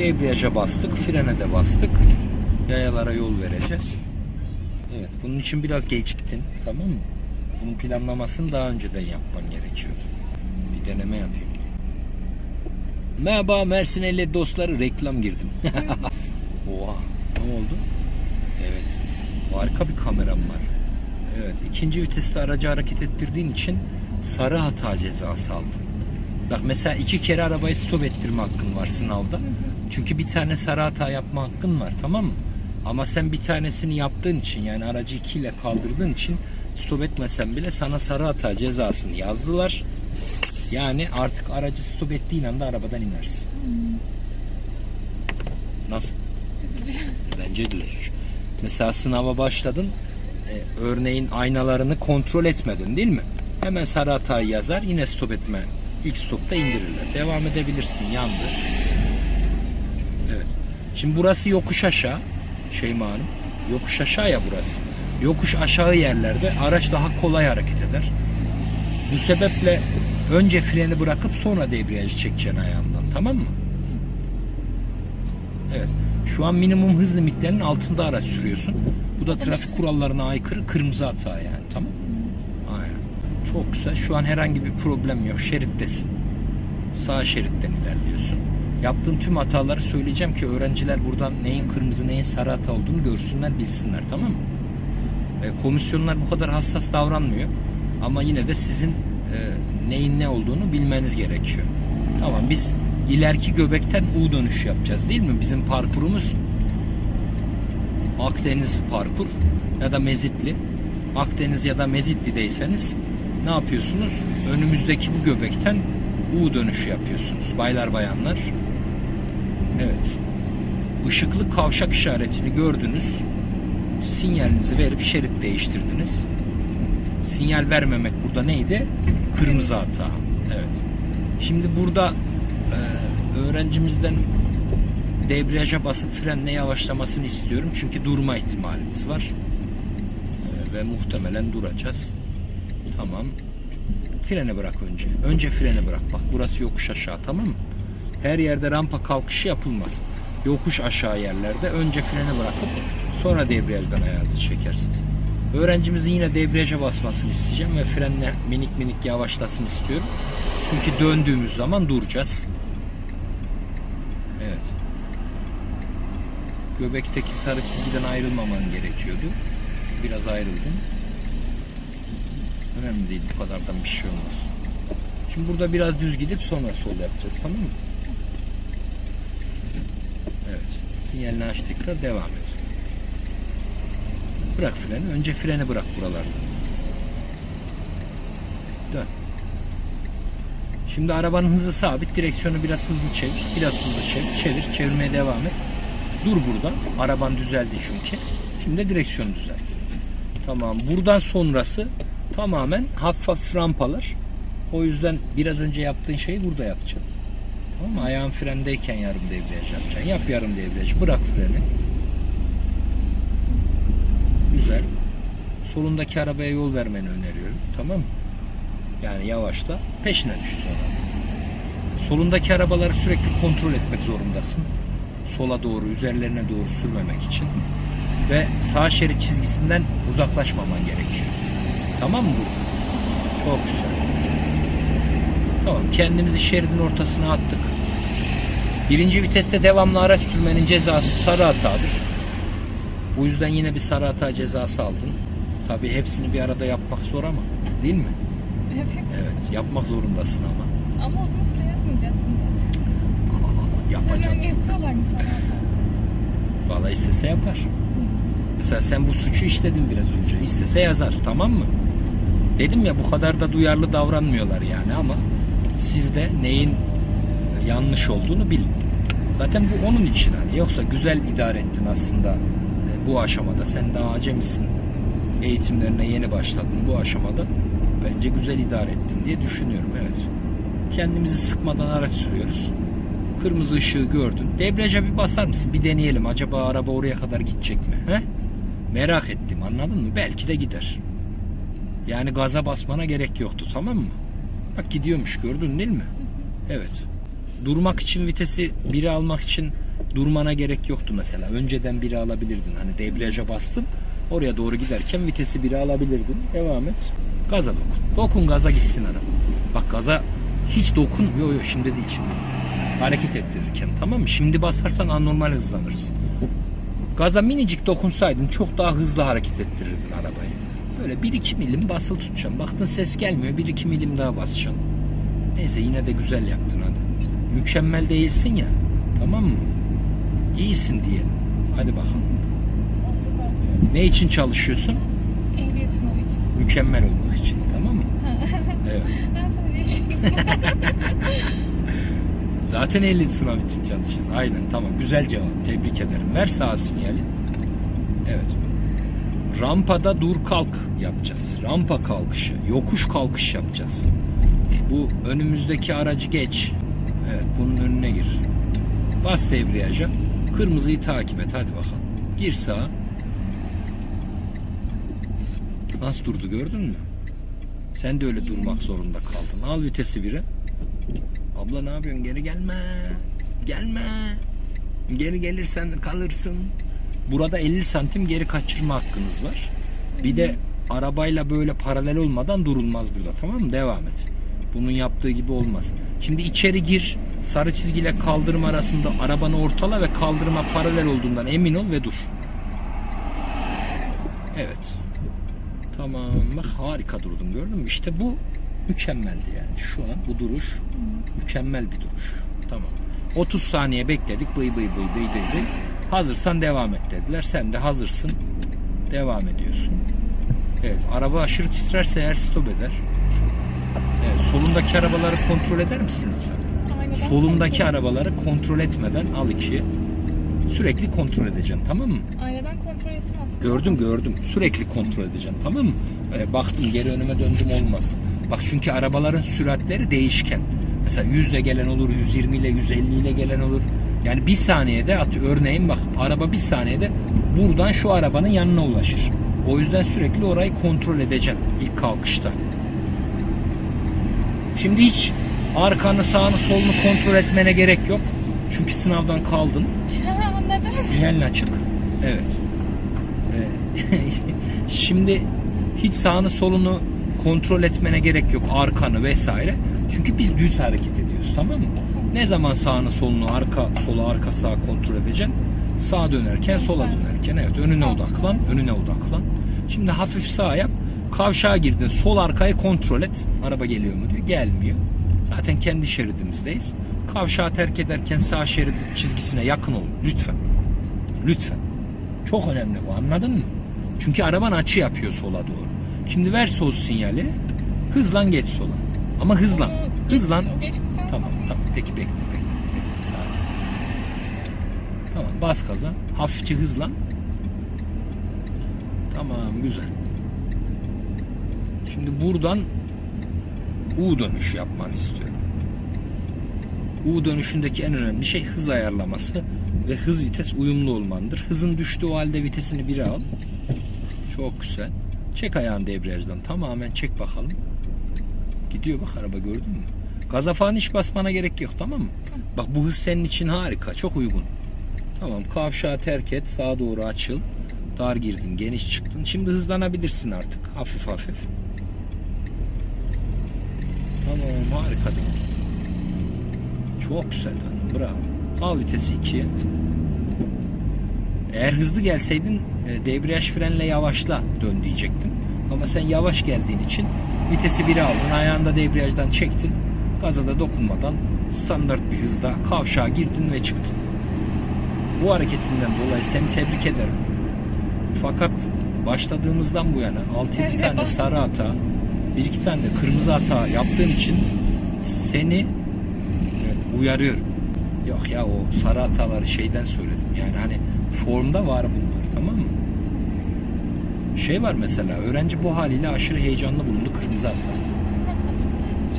Debriyaja bastık, frene de bastık. Yayalara yol vereceğiz. Evet, bunun için biraz geciktin, tamam mı? Bunun planlamasını daha önceden yapman gerekiyor. Bir deneme yapayım. Merhaba Mersin 50 dostları reklam girdim. Oha ne oldu? Evet harika bir kameram var. Evet ikinci viteste aracı hareket ettirdiğin için sarı hata cezası aldın. Bak mesela iki kere arabayı stop ettirme hakkın var sınavda. Çünkü bir tane sarı hata yapma hakkın var tamam mı? Ama sen bir tanesini yaptığın için yani aracı ikiyle kaldırdığın için stop etmesen bile sana sarı hata cezasını yazdılar. Yani artık aracı stop ettiğin anda arabadan inersin. Nasıl? Bence düzgün. Mesela sınava başladın. e, örneğin aynalarını kontrol etmedin değil mi? Hemen sarı hatayı yazar. Yine stop etme. İlk stopta indirirler. Devam edebilirsin. Yandı. Şimdi burası yokuş aşağı. Şeyma Hanım. Yokuş aşağı ya burası. Yokuş aşağı yerlerde araç daha kolay hareket eder. Bu sebeple önce freni bırakıp sonra debriyajı çekeceksin ayağından. Tamam mı? Evet. Şu an minimum hız limitlerinin altında araç sürüyorsun. Bu da trafik kurallarına aykırı kırmızı hata yani. Tamam mı? Aynen. Çok güzel. Şu an herhangi bir problem yok. Şerittesin. Sağ şeritten ilerliyorsun. Yaptığın tüm hataları söyleyeceğim ki öğrenciler buradan neyin kırmızı neyin sarı hata olduğunu görsünler bilsinler tamam mı? E, komisyonlar bu kadar hassas davranmıyor. Ama yine de sizin e, neyin ne olduğunu bilmeniz gerekiyor. Tamam biz ileriki göbekten U dönüş yapacağız değil mi? Bizim parkurumuz Akdeniz parkur ya da Mezitli. Akdeniz ya da Mezitli'deyseniz ne yapıyorsunuz? Önümüzdeki bu göbekten U dönüşü yapıyorsunuz. Baylar bayanlar. Evet. Işıklı kavşak işaretini gördünüz. Sinyalinizi verip şerit değiştirdiniz. Sinyal vermemek burada neydi? Kırmızı hata. Evet. Şimdi burada e, öğrencimizden debriyaja basıp frenle yavaşlamasını istiyorum. Çünkü durma ihtimalimiz var. E, ve muhtemelen duracağız. Tamam. Freni bırak önce. Önce freni bırak. Bak burası yokuş aşağı tamam mı? Her yerde rampa kalkışı yapılmaz. Yokuş aşağı yerlerde önce freni bırakıp sonra debriyajdan ayağınızı çekersiniz. Öğrencimizin yine debriyaja basmasını isteyeceğim ve frenle minik minik yavaşlasın istiyorum. Çünkü döndüğümüz zaman duracağız. Evet. Göbekteki sarı çizgiden ayrılmaman gerekiyordu. Biraz ayrıldım. Önemli değil bu kadardan bir şey olmaz. Şimdi burada biraz düz gidip sonra sol yapacağız tamam mı? Evet. Sinyalini aç tekrar devam et. Bırak freni. Önce freni bırak buralarda. Dön. Şimdi arabanın hızı sabit. Direksiyonu biraz hızlı çevir. Biraz hızlı çevir. Çevir. Çevirmeye devam et. Dur burada. Araban düzeldi çünkü. Şimdi direksiyonu düzelt. Tamam. Buradan sonrası tamamen hafif hafif rampalar. O yüzden biraz önce yaptığın şeyi burada yapacaksın. Tamam mı? Ayağın frendeyken yarım debriyaj yapacaksın. Yap yarım debriyaj. Bırak freni. Güzel. Solundaki arabaya yol vermeni öneriyorum. Tamam mı? Yani yavaşla. Peşine düş sonra. Solundaki arabaları sürekli kontrol etmek zorundasın. Sola doğru, üzerlerine doğru sürmemek için. Ve sağ şerit çizgisinden uzaklaşmaman gerekiyor. Tamam mı bu? Çok güzel. Tamam kendimizi şeridin ortasına attık. Birinci viteste devamlı araç sürmenin cezası sarı hatadır. Bu yüzden yine bir sarı hata cezası aldın. Tabi hepsini bir arada yapmak zor ama değil mi? Evet. Evet yapmak zorundasın ama. Ama uzun süre yapmayacaksın zaten. Yapacaksın. Yapıyorlar mı sana? Valla istese yapar. Mesela sen bu suçu işledin biraz önce. İstese yazar tamam mı? Dedim ya bu kadar da duyarlı davranmıyorlar yani ama siz de neyin yanlış olduğunu bilin. Zaten bu onun için hani. Yoksa güzel idare ettin aslında e, bu aşamada. Sen daha acemisin. Eğitimlerine yeni başladın bu aşamada. Bence güzel idare ettin diye düşünüyorum evet. Kendimizi sıkmadan araç sürüyoruz. Kırmızı ışığı gördün. Debriyaja bir basar mısın? Bir deneyelim. Acaba araba oraya kadar gidecek mi? He? Merak ettim anladın mı? Belki de gider. Yani gaza basmana gerek yoktu tamam mı? Bak gidiyormuş gördün değil mi? Evet. Durmak için vitesi biri almak için durmana gerek yoktu mesela. Önceden biri alabilirdin. Hani debriyaja bastın. Oraya doğru giderken vitesi biri alabilirdin. Devam et. Gaza dokun. Dokun gaza gitsin araba. Bak gaza hiç dokun. Yok yok şimdi değil şimdi. Hareket ettirirken tamam mı? Şimdi basarsan anormal hızlanırsın. Gaza minicik dokunsaydın çok daha hızlı hareket ettirirdin arabayı. Böyle 1-2 milim basılı tutacaksın. Baktın ses gelmiyor 1-2 milim daha basacaksın. Neyse yine de güzel yaptın hadi. Mükemmel değilsin ya. Tamam mı? İyisin diyelim. Hadi bakalım. Ne için çalışıyorsun? Ehliyet sınavı için. Mükemmel olmak için. Tamam mı? Evet. Sadece Zaten 50 sınav için çalışacağız. Aynen tamam. Güzel cevap. Tebrik ederim. Ver sağ sinyali. Evet. Rampada dur kalk yapacağız. Rampa kalkışı. Yokuş kalkış yapacağız. Bu önümüzdeki aracı geç. Evet bunun önüne gir. Bas debriyaja. Kırmızıyı takip et. Hadi bakalım. Gir sağa. Nasıl durdu gördün mü? Sen de öyle durmak zorunda kaldın. Al vitesi bire. Abla ne yapıyorsun? Geri gelme. Gelme. Geri gelirsen kalırsın. Burada 50 santim geri kaçırma hakkınız var. Bir de arabayla böyle paralel olmadan durulmaz burada tamam mı? Devam et. Bunun yaptığı gibi olmaz. Şimdi içeri gir. Sarı çizgiyle kaldırım arasında arabanı ortala ve kaldırıma paralel olduğundan emin ol ve dur. Evet. Tamam. Bak harika durdun gördün mü? İşte bu mükemmeldi yani. Şu an bu duruş mükemmel bir duruş. Tamam. 30 saniye bekledik. Bıy bıy bıy bıy bıy bıy. Hazırsan devam et dediler. Sen de hazırsın. Devam ediyorsun. Evet. Araba aşırı titrerse eğer stop eder. Evet. Solundaki arabaları kontrol eder misin lütfen? Solundaki arabaları kontrol etmeden al ikiye. Sürekli kontrol edeceksin tamam mı? Aynadan kontrol ettim aslında. Gördüm gördüm. Sürekli kontrol edeceksin tamam mı? Öyle baktım geri önüme döndüm olmaz. Bak çünkü arabaların süratleri değişken. Mesela 100 ile gelen olur, 120 ile 150 ile gelen olur. Yani bir saniyede at örneğin bak araba bir saniyede buradan şu arabanın yanına ulaşır. O yüzden sürekli orayı kontrol edeceksin ilk kalkışta. Şimdi hiç arkanı sağını solunu kontrol etmene gerek yok. Çünkü sınavdan kaldın. Anladım. Sinyalin açık. Evet. Ee, Şimdi hiç sağını solunu kontrol etmene gerek yok. Arkanı vesaire. Çünkü biz düz hareket ediyoruz tamam mı? Ne zaman sağını solunu arka sola arka sağa kontrol edeceksin? Sağa dönerken sola dönerken evet önüne odaklan önüne odaklan. Şimdi hafif sağa yap. Kavşağa girdin sol arkayı kontrol et. Araba geliyor mu diyor. Gelmiyor. Zaten kendi şeridimizdeyiz. Kavşağı terk ederken sağ şerit çizgisine yakın olun lütfen. Lütfen. Çok önemli bu anladın mı? Çünkü araban açı yapıyor sola doğru. Şimdi ver sol sinyali. Hızlan geç sola. Ama hızlan. Hızlan. Tamam tamam peki bekle bekle. bekle sakin. Tamam bas gaza. Hafifçe hızlan. Tamam güzel. Şimdi buradan U dönüş yapmanı istiyorum. U dönüşündeki en önemli şey hız ayarlaması ve hız vites uyumlu olmandır. Hızın düştüğü halde vitesini bire al. Çok güzel. Çek ayağını debriyajdan. Tamamen çek bakalım. Gidiyor bak araba gördün mü? Gaza falan hiç basmana gerek yok tamam mı? Bak bu hız senin için harika. Çok uygun. Tamam kavşağı terk et. Sağa doğru açıl. Dar girdin. Geniş çıktın. Şimdi hızlanabilirsin artık. Hafif hafif. Tamam harika değil. Çok güzel. Bravo. Al vitesi 2'ye. Eğer hızlı gelseydin e, debriyaj frenle yavaşla dön diyecektim. Ama sen yavaş geldiğin için vitesi 1'e aldın. Ayağında debriyajdan çektin. Gaza da dokunmadan standart bir hızda kavşağa girdin ve çıktın. Bu hareketinden dolayı seni tebrik ederim. Fakat başladığımızdan bu yana 6-7 tane sarı hata, 1-2 tane de kırmızı hata yaptığın için seni e, uyarıyorum. Yok ya o sarı hataları şeyden söyledim. Yani hani formda var bunlar tamam mı? Şey var mesela öğrenci bu haliyle aşırı heyecanlı bulundu kırmızı hata.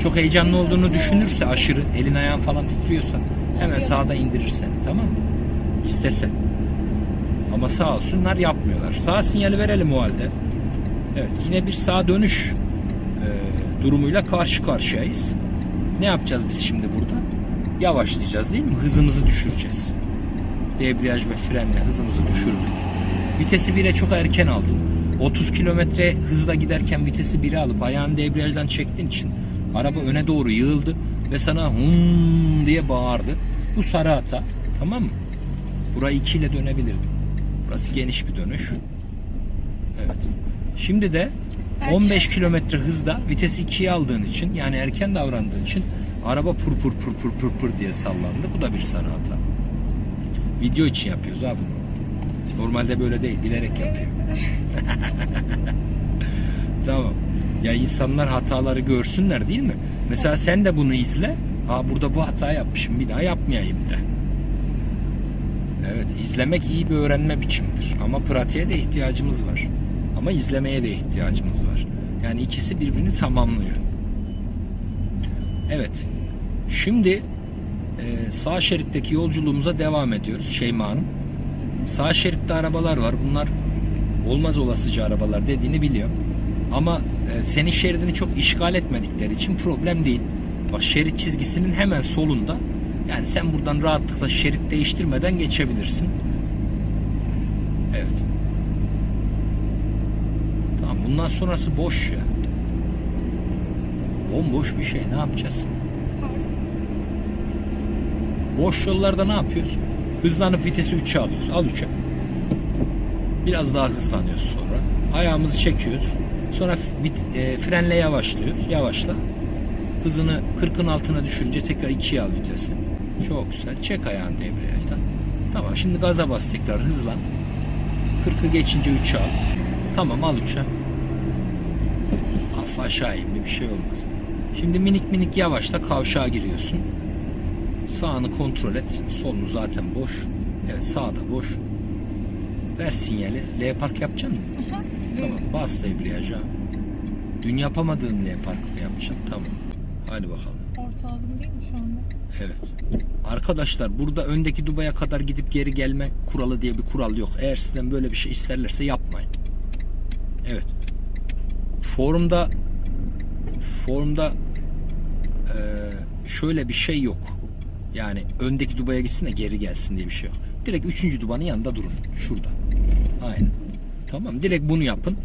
Çok heyecanlı olduğunu düşünürse aşırı elin ayağın falan titriyorsa hemen sağda indirir seni tamam mı? İstese. Ama sağ olsunlar yapmıyorlar. Sağ sinyali verelim o halde. Evet yine bir sağ dönüş e, durumuyla karşı karşıyayız. Ne yapacağız biz şimdi burada? Yavaşlayacağız değil mi? Hızımızı düşüreceğiz. Debriyaj ve frenle hızımızı düşürdük. Vitesi 1'e çok erken aldın. 30 kilometre hızla giderken vitesi 1'e alıp ayağını debriyajdan çektiğin için araba öne doğru yığıldı ve sana hum diye bağırdı. Bu sarı hata. Tamam mı? Burayı 2 ile dönebilirdin. Burası geniş bir dönüş. Evet. Şimdi de 15 kilometre hızda vitesi 2'ye aldığın için yani erken davrandığın için araba pur pur pur pur pur pur diye sallandı. Bu da bir sana hata. Video için yapıyoruz abi. Normalde böyle değil. Bilerek yapıyor. Tamam. Ya insanlar hataları görsünler değil mi? Mesela sen de bunu izle. Aa burada bu hata yapmışım bir daha yapmayayım de. Evet izlemek iyi bir öğrenme biçimidir. Ama pratiğe de ihtiyacımız var. Ama izlemeye de ihtiyacımız var. Yani ikisi birbirini tamamlıyor. Evet. Şimdi e, sağ şeritteki yolculuğumuza devam ediyoruz Şeyma Hanım. Sağ şeritte arabalar var. Bunlar olmaz olasıca arabalar dediğini biliyorum. Ama e, senin şeridini çok işgal etmedikleri için problem değil. Bak şerit çizgisinin hemen solunda. Yani sen buradan rahatlıkla şerit değiştirmeden geçebilirsin. Evet. Tamam bundan sonrası boş ya. Bomboş bir şey ne yapacağız? Boş yollarda ne yapıyoruz? Hızlanıp vitesi 3'e alıyoruz. Al 3'e. Biraz daha hızlanıyoruz sonra. Ayağımızı çekiyoruz. Sonra vit- e, frenle yavaşlıyoruz. Yavaşla. Hızını 40'ın altına düşünce tekrar 2'ye al vitesi. Çok güzel. Çek ayağını debriyajdan. Tamam şimdi gaza bas tekrar hızlan. 40'ı geçince 3'e al. Tamam al 3'e. Hafif aşağı in bir şey olmaz. Şimdi minik minik yavaşla kavşağa giriyorsun. Sağını kontrol et. Solunu zaten boş. Evet sağda boş. Ver sinyali. L park yapacaksın mı? Tamam bas debriyaja. Dün yapamadığın L park yapacaksın. Tamam. Hadi bakalım. Orta aldım değil mi şu anda? Evet. Arkadaşlar burada öndeki Dubai'ye kadar gidip geri gelme kuralı diye bir kural yok. Eğer sizden böyle bir şey isterlerse yapmayın. Evet. Forumda forumda eee, şöyle bir şey yok. Yani öndeki Dubai'ye gitsin de geri gelsin diye bir şey yok. Direkt üçüncü Dubai'nin yanında durun. Şurada. Aynen. Tamam. Direkt bunu yapın.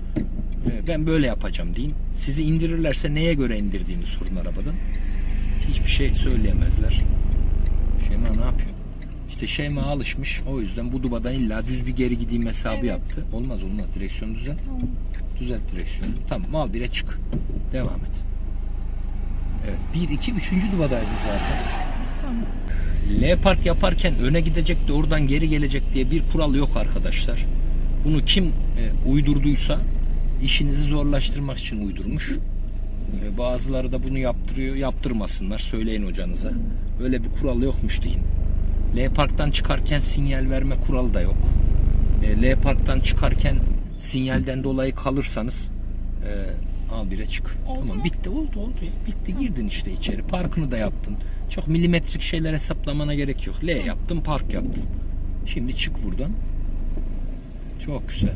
Ee, Ben böyle yapacağım deyin. Sizi indirirlerse neye göre indirdiğini sorun arabadan. Hiçbir şey söyleyemezler. Şeyma ne yapıyor? İşte Şeyma alışmış. O yüzden bu dubadan illa düz bir geri gideyim hesabı Evet. yaptı. Olmaz olmaz. Direksiyonu düzelt. Tamam. Düzelt direksiyonu. Tamam al bire çık. Devam et. Evet. 1, 2, 3. dubadaydı zaten. Tamam. L park yaparken öne gidecek de oradan geri gelecek diye bir kural yok arkadaşlar. Bunu kim e, uydurduysa işinizi zorlaştırmak için uydurmuş. E, bazıları da bunu yaptırıyor. Yaptırmasınlar. Söyleyin hocanıza. Öyle bir kural yokmuş deyin. L parktan çıkarken sinyal verme kuralı da yok. E, L parktan çıkarken sinyalden dolayı kalırsanız e, al bire çık. Oldu tamam mu? bitti oldu oldu ya. Bitti girdin işte içeri. Parkını da yaptın. Çok milimetrik şeyler hesaplamana gerek yok. L yaptın park yaptın. Şimdi çık buradan. Çok güzel.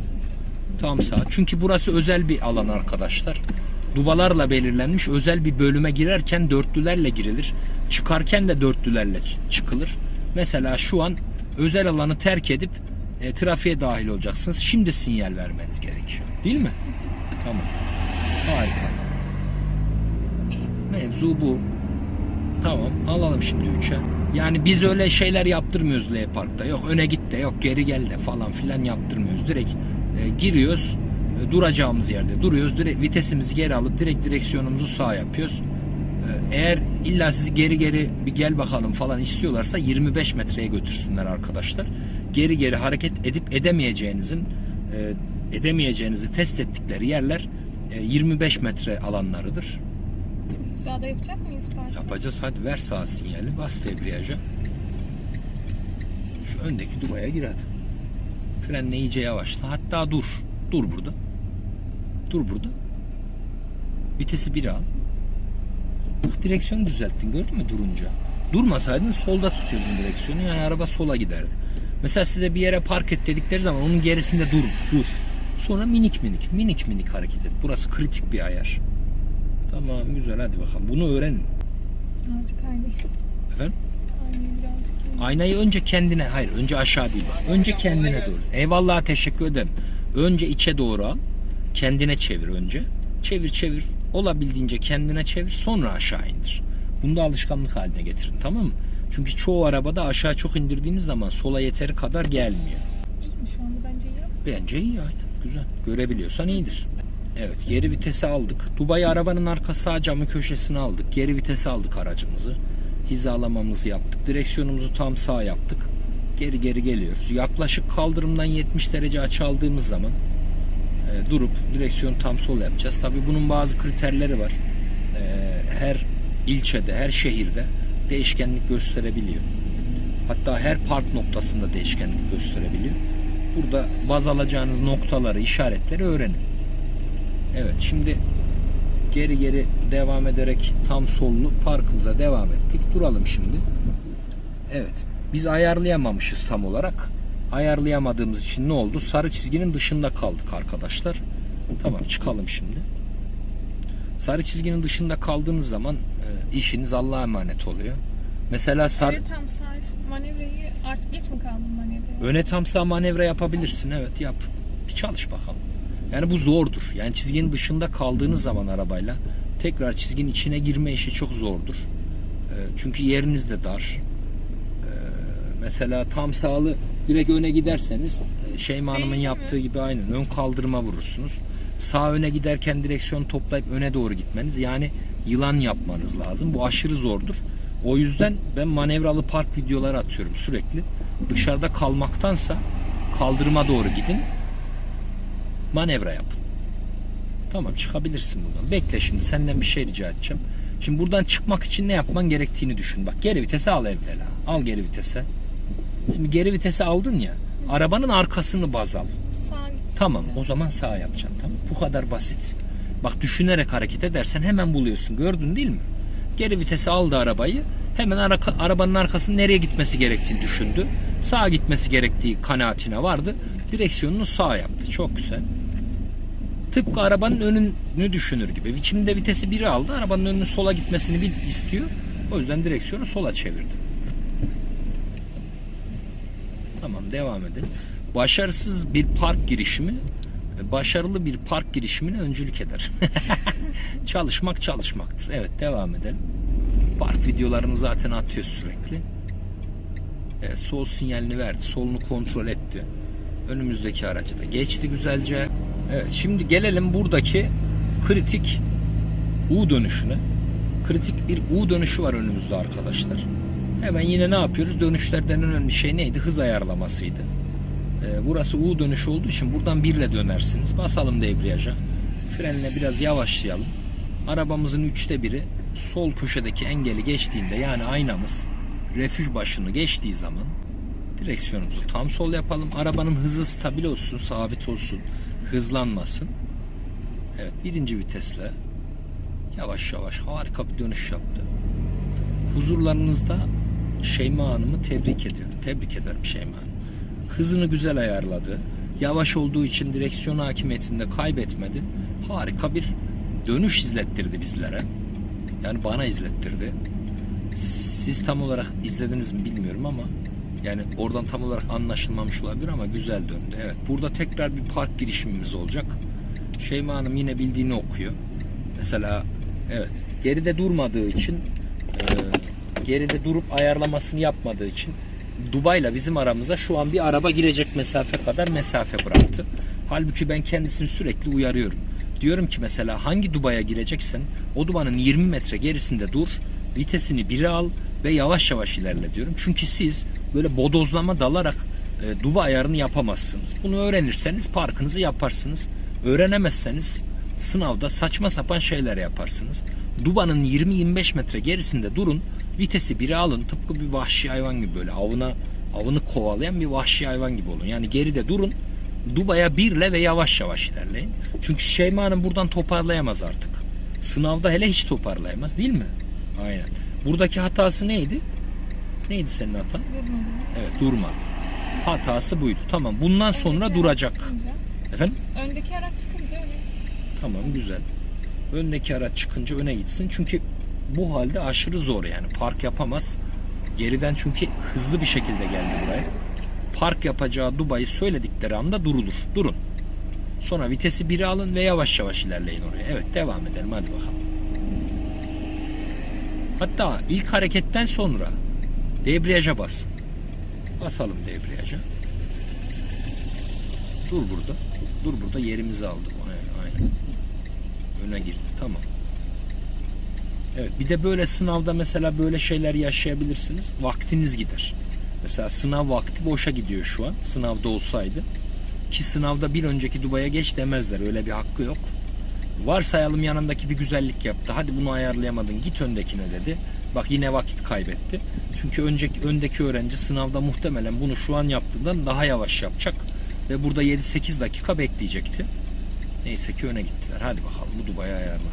Tam sağ. Çünkü burası özel bir alan arkadaşlar. Dubalarla belirlenmiş özel bir bölüme girerken dörtlülerle girilir. Çıkarken de dörtlülerle çıkılır. Mesela şu an özel alanı terk edip e, trafiğe dahil olacaksınız. Şimdi sinyal vermeniz gerekiyor. Değil mi? Tamam. Harika. Mevzu bu. Tamam alalım şimdi 3'e. Yani biz öyle şeyler yaptırmıyoruz L Park'ta. Yok öne git de yok geri gel de falan filan yaptırmıyoruz. Direkt e, giriyoruz e, duracağımız yerde duruyoruz. Direkt vitesimizi geri alıp direkt direksiyonumuzu sağ yapıyoruz. E, eğer illa sizi geri geri bir gel bakalım falan istiyorlarsa 25 metreye götürsünler arkadaşlar. Geri geri hareket edip edemeyeceğinizin e, edemeyeceğinizi test ettikleri yerler e, 25 metre alanlarıdır. Sağda yapacak mıyız park? Yapacağız. Hadi ver sağ sinyali. Bas debriyaja. Şu öndeki duvaya gir hadi. Frenle iyice yavaşla. Hatta dur. Dur burada. Dur burada. Vitesi 1'e al. Bak direksiyonu düzelttin. Gördün mü durunca? Durmasaydın solda tutuyordun direksiyonu. Yani araba sola giderdi. Mesela size bir yere park et dedikleri zaman onun gerisinde dur. Dur. Sonra minik minik, minik minik hareket et. Burası kritik bir ayar. Tamam güzel hadi bakalım. Bunu öğrenin. Azıcık aynı. Efendim? Birazcık. Aynayı önce kendine, hayır önce aşağı değil bak. Önce kendine doğru. Eyvallah teşekkür ederim. Önce içe doğru al. Kendine çevir önce. Çevir çevir. Olabildiğince kendine çevir. Sonra aşağı indir. Bunu da alışkanlık haline getirin tamam mı? Çünkü çoğu arabada aşağı çok indirdiğiniz zaman sola yeteri kadar gelmiyor. İyi mi şu anda bence iyi. Bence iyi aynen. Güzel. Görebiliyorsan iyidir. Evet geri vitesi aldık. Dubai arabanın arka sağ camı köşesine aldık. Geri vitesi aldık aracımızı. Hizalamamızı yaptık. Direksiyonumuzu tam sağ yaptık. Geri geri geliyoruz. Yaklaşık kaldırımdan 70 derece açı aldığımız zaman e, durup direksiyonu tam sol yapacağız. Tabii bunun bazı kriterleri var. E, her ilçede, her şehirde değişkenlik gösterebiliyor. Hatta her park noktasında değişkenlik gösterebiliyor. Burada baz alacağınız noktaları, işaretleri öğrenin. Evet şimdi geri geri devam ederek tam sollu parkımıza devam ettik. Duralım şimdi. Evet. Biz ayarlayamamışız tam olarak. Ayarlayamadığımız için ne oldu? Sarı çizginin dışında kaldık arkadaşlar. Tamam çıkalım şimdi. Sarı çizginin dışında kaldığınız zaman e, işiniz Allah'a emanet oluyor. Mesela sarı Evet tam sağ manevrayı artık geç mi kaldın manevraya? Öne tam sağ manevra yapabilirsin. Evet yap. Bir çalış bakalım. Yani bu zordur. Yani çizginin dışında kaldığınız zaman arabayla tekrar çizginin içine girme işi çok zordur. Ee, Çünkü yeriniz de dar. Ee, Mesela tam sağlı direkt öne giderseniz e, Şeyma Hanım'ın yaptığı gibi aynen ön kaldırıma vurursunuz. Sağ öne giderken direksiyon toplayıp öne doğru gitmeniz yani yılan yapmanız lazım. Bu aşırı zordur. O yüzden ben manevralı park videoları atıyorum sürekli. Dışarıda kalmaktansa kaldırıma doğru gidin. Manevra yapın. Tamam çıkabilirsin buradan. Bekle şimdi senden bir şey rica edeceğim. Şimdi buradan çıkmak için ne yapman gerektiğini düşün. Bak geri vitese al evvela. Al geri vitese. Şimdi geri vitese aldın ya. Arabanın arkasını baz al. Sağa. Tamam o zaman sağ yapacaksın tamam Bu kadar basit. Bak düşünerek hareket edersen hemen buluyorsun. Gördün değil mi? Geri vitesi aldı arabayı. Hemen ara- arabanın arkasının nereye gitmesi gerektiğini düşündü. Sağa gitmesi gerektiği kanaatine vardı. Direksiyonunu sağ yaptı. Çok güzel. Tıpkı arabanın önünü düşünür gibi. Şimdi de vitesi biri aldı. Arabanın önünün sola gitmesini istiyor. O yüzden direksiyonu sola çevirdi. Tamam devam edelim. Başarısız bir park girişimi e, başarılı bir park girişimine öncülük eder. Çalışmak çalışmaktır. Evet devam edelim. Park videolarını zaten atıyor sürekli. Evet, sol sinyalini verdi. Solunu kontrol etti. Önümüzdeki aracı da geçti güzelce. Evet şimdi gelelim buradaki kritik U dönüşüne. Kritik bir U dönüşü var önümüzde arkadaşlar. Hemen yine ne yapıyoruz? Dönüşlerden en önemli şey neydi? Hız ayarlamasıydı. Ee, burası U dönüşü olduğu için buradan birle dönersiniz. Basalım debriyaja. Frenle biraz yavaşlayalım. Arabamızın üçte biri sol köşedeki engeli geçtiğinde yani aynamız refüj başını geçtiği zaman direksiyonumuzu tam sol yapalım. Arabanın hızı stabil olsun, sabit olsun, hızlanmasın. Evet birinci vitesle yavaş yavaş harika bir dönüş yaptı. Huzurlarınızda Şeyma Hanım'ı tebrik ediyorum. Tebrik ederim Şeyma Hanım. Hızını güzel ayarladı. Yavaş olduğu için direksiyon hakimiyetinde kaybetmedi. Harika bir dönüş izlettirdi bizlere. Yani bana izlettirdi. Siz tam olarak izlediniz mi bilmiyorum ama yani oradan tam olarak anlaşılmamış olabilir ama güzel döndü. Evet burada tekrar bir park girişimimiz olacak. Şeyma Hanım yine bildiğini okuyor. Mesela evet geride durmadığı için e, geride durup ayarlamasını yapmadığı için Dubai'yle bizim aramıza şu an bir araba girecek mesafe kadar mesafe bıraktı. Halbuki ben kendisini sürekli uyarıyorum. Diyorum ki mesela hangi Dubai'ye gireceksen o Dubai'nin 20 metre gerisinde dur, vitesini bire al ve yavaş yavaş ilerle diyorum. Çünkü siz böyle bodozlama dalarak e, Dubai ayarını yapamazsınız. Bunu öğrenirseniz parkınızı yaparsınız. Öğrenemezseniz sınavda saçma sapan şeyler yaparsınız. Duba'nın 20-25 metre gerisinde durun. Vitesi biri alın. Tıpkı bir vahşi hayvan gibi böyle avına avını kovalayan bir vahşi hayvan gibi olun. Yani geride durun. Duba'ya birle ve yavaş yavaş ilerleyin. Çünkü Şeyma Hanım buradan toparlayamaz artık. Sınavda hele hiç toparlayamaz değil mi? Aynen. Buradaki hatası neydi? Neydi senin hatan? Durmadım. Evet durmadı. Hatası buydu. Tamam bundan sonra Öndeki duracak. çıkınca- Efendim? Öndeki araç çıkınca öyle. Tamam güzel. Öndeki araç çıkınca öne gitsin. Çünkü bu halde aşırı zor yani. Park yapamaz. Geriden çünkü hızlı bir şekilde geldi buraya. Park yapacağı Dubai'yi söyledikleri anda durulur. Durun. Sonra vitesi 1'e alın ve yavaş yavaş ilerleyin oraya. Evet devam edelim hadi bakalım. Hatta ilk hareketten sonra debriyaja basın. Basalım debriyaja. Dur burada. Dur burada yerimizi aldık. Aynen. aynen. Öne girdi. Tamam. Evet bir de böyle sınavda mesela böyle şeyler yaşayabilirsiniz. Vaktiniz gider. Mesela sınav vakti boşa gidiyor şu an. Sınavda olsaydı. Ki sınavda bir önceki Dubai'ye geç demezler. Öyle bir hakkı yok. Varsayalım yanındaki bir güzellik yaptı. Hadi bunu ayarlayamadın git öndekine dedi. Bak yine vakit kaybetti. Çünkü önceki öndeki öğrenci sınavda muhtemelen bunu şu an yaptığından daha yavaş yapacak. Ve burada 7-8 dakika bekleyecekti. Neyse ki öne gittiler. Hadi bakalım bu Dubai'yi ayarla.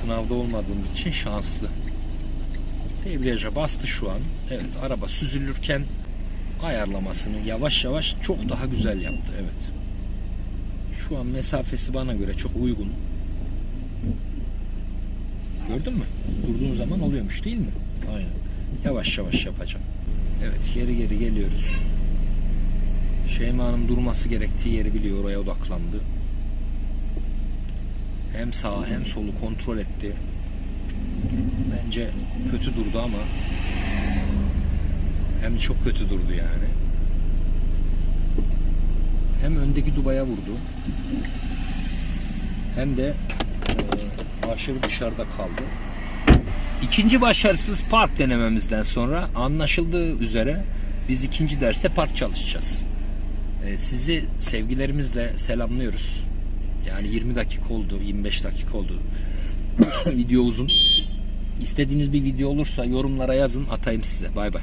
Sınavda olmadığımız için şanslı. Debriyaja bastı şu an. Evet araba süzülürken ayarlamasını yavaş yavaş çok daha güzel yaptı. Evet. Şu an mesafesi bana göre çok uygun. Gördün mü? Durduğun zaman oluyormuş değil mi? Aynen. Yavaş yavaş yapacağım. Evet geri geri geliyoruz. Şeyma'nın durması gerektiği yeri biliyor. Oraya odaklandı. Hem sağa hem solu kontrol etti. Bence kötü durdu ama hem çok kötü durdu yani. Hem öndeki Dubai'ye vurdu. Hem de e, aşırı dışarıda kaldı. İkinci başarısız park denememizden sonra anlaşıldığı üzere biz ikinci derste park çalışacağız. E, sizi sevgilerimizle selamlıyoruz. Yani 20 dakika oldu, 25 dakika oldu. video uzun. İstediğiniz bir video olursa yorumlara yazın atayım size. Bay bay.